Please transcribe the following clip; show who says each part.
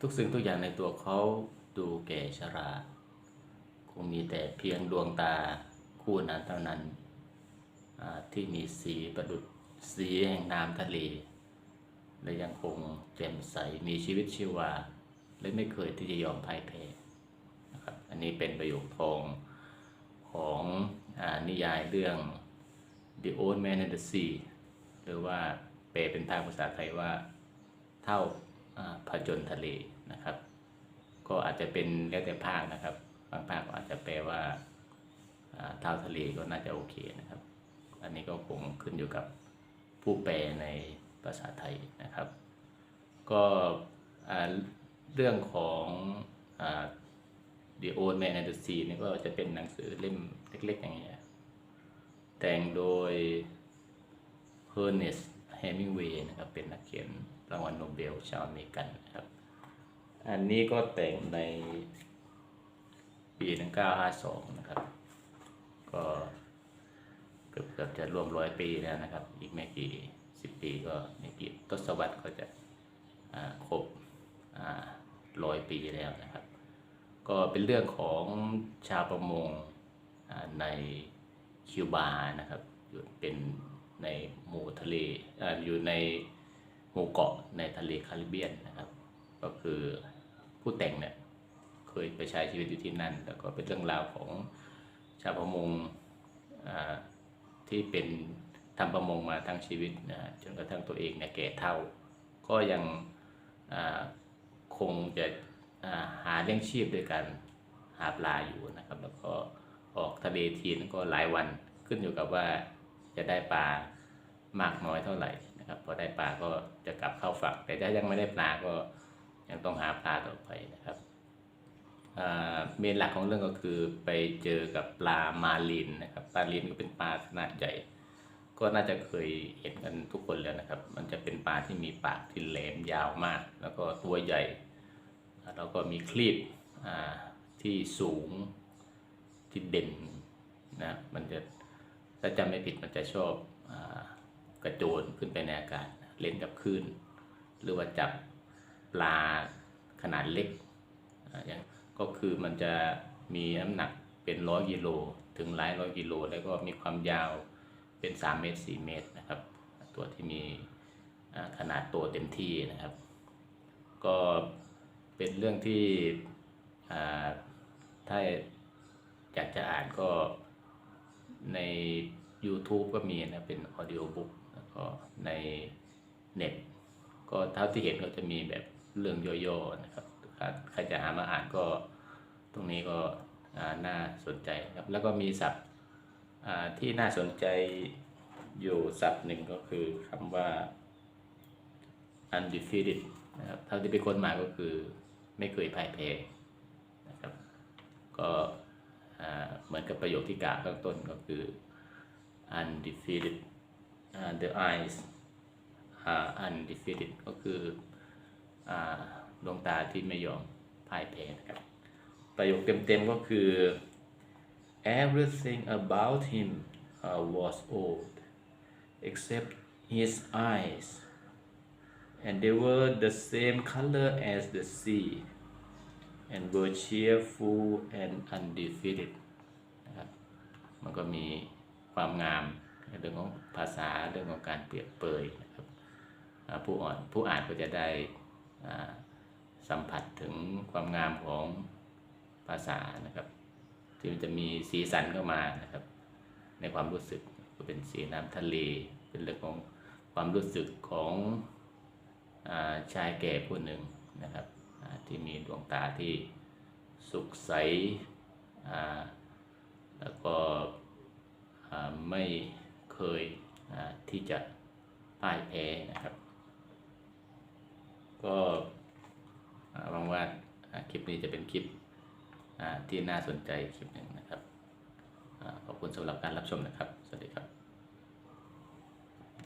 Speaker 1: ทุกสิ่งทุกอย่างในตัวเขาดูแก่ชรา คงมีแต่เพียงดวงตาคู่นั้นเท่านั้น ที่มีสีประดุดสีแห่งน้ำทะเลและยังคงแจ่มใสมีชีวิตชีวา และไม่เคยที่จะยอมพ่ายแพ้นะครับ อันนี้เป็นประโยคทองของอนิยายเรื่อง The Old Man and the Sea หรือว่าแปลเป็นทางภาษาไทยว่าเท่า ผจญทะเลนะครับ ก็อาจจะเป็นแล้วแต่ภาคนะครับ บางภาคก็อาจจะแปลว่าอ่าเท่าทะเลก็น่าจะโอเคนะครับ อันนี้ก็คงขึ้นอยู่กับผู้แปลในภาษาไทยนะครับ ก็อ่าเรื่องของอ่า The Old Man and the Sea นี่ก็จะเป็นหนังสือเล่มเล็กๆ อย่างเงี้ย แต่งโดย Ernest Hemingway นะครับ เป็นนักเขียน รางวัลโนเบลชาวอเมริกันนะครับ อันนี้ก็แต่งในปี 1952 นะครับ ก็เกือบเกือบจะร่วมร้อยปีแล้วนะครับ อีกไม่กี่สิบปีก็ไม่กี่ทศวรรษก็จะครบร้อยปีแล้วนะครับ ก็เป็นเรื่องของชาวประมงในคิวบานะครับ อยู่เป็นในหมู่ทะเลออยู่ใน หมู่เกาะในทะเลคาริบเบียนนะครับ ก็คือผู้แต่งเนี่ยเคยไปใช้ชีวิตอยู่ที่นั่น แล้วก็เป็นเรื่องราวของชาวประมงที่เป็นทำประมงมาทั้งชีวิตนะจนกระทั่งตัวเองเนี่ยแก่เท่า ก็ยังคงจะหาเลี้ยงชีพด้วยการหาปลาอยู่นะครับ แล้วก็ออกทะเลทีนก็หลายวันขึ้นอยู่กับว่าจะได้ปลา มากน้อยเท่าไหร่นะครับพอได้ปลาก็จะกลับเข้าฝั่งแต่ถ้ายังไม่ได้ปลาก็ยังต้องหาปลาต่อไปนะครับเมนหลักของเรื่องก็คือไปเจอกับปลามาลินนะครับปลาลินก็เป็นปลาขนาดใหญ่ ก็น่าจะเคยเห็นกันทุกคนแล้วนะครับ มันจะเป็นปลาที่มีปากที่แหลมยาวมาก แล้วก็ตัวใหญ่แล้วก็มีคลีบที่สูงที่เด่นนะมันจะถ้าจำไม่ผิดมันจะชอบอ กระโจนขึ้นไปในอากาศเล่นกับคลื่น หรือว่าจับปลาขนาดเล็กอย่างก็คือมันจะมีน้ำหนักเป็นร้อยกิโลถึงหลายร้อยกิโลแล้วก็มีความยาวเป็น 3 เมตร 4 เมตรนะครับ ตัวที่มีขนาดตัวเต็มที่นะครับ ก็เป็นเรื่องที่ถ้าอยากจะอ่านก็ใน YouTube ก็มีนะ เป็นออดิโอบุ๊ก ก็ในเน็ต ก็เท่าที่เห็นก็จะมีแบบเรื่องย่อๆนะครับถ้าใครจะหามาอ่านก็ตรงนี้ก็น่าสนใจครับแล้วก็มีศัพท์ที่น่าสนใจอยู่ศัพท์หนึ่งก็คือคำว่า undefeated นะครับเท่าที่ไปค้นมาก็คือไม่เคยพ่ายแพ้นะครับก็เหมือนกับประโยคที่กล่าวข้างต้นก็คือ undefeated อ่า the eyes are undefeated ก็คืออดวงตาที่ไม่ยอมพ่ายแพ้นะครับ ประโยคเต็มๆก็คือ everything about him uh, was old except his eyes and they were the same color as the sea and were cheerful and undefeated นะครับมันก็มีความงาม เรื่องของภาษาเรื่องของการเปรียบเปยนะครับผู้อ่อนผู้อ่านก็จะได้สัมผัสถึงความงามของภาษานะครับที่มันจะมีสีสันเข้ามานะครับ ในความรู้สึกก็เป็นสีน้ำทะเล เป็นเรื่องของความรู้สึกของอาชายแก่ผู้หนึ่งนะครับที่มีดวงตาที่สุขใสแล้วก็ไม่ เคยที่จะพ่ายแพ้นะครับ ก็หวังว่าคลิปนี้จะเป็นคลิปที่น่าสนใจคลิปหนึ่งนะครับขอบคุณสำหรับการรับชมนะครับ สวัสดีครับ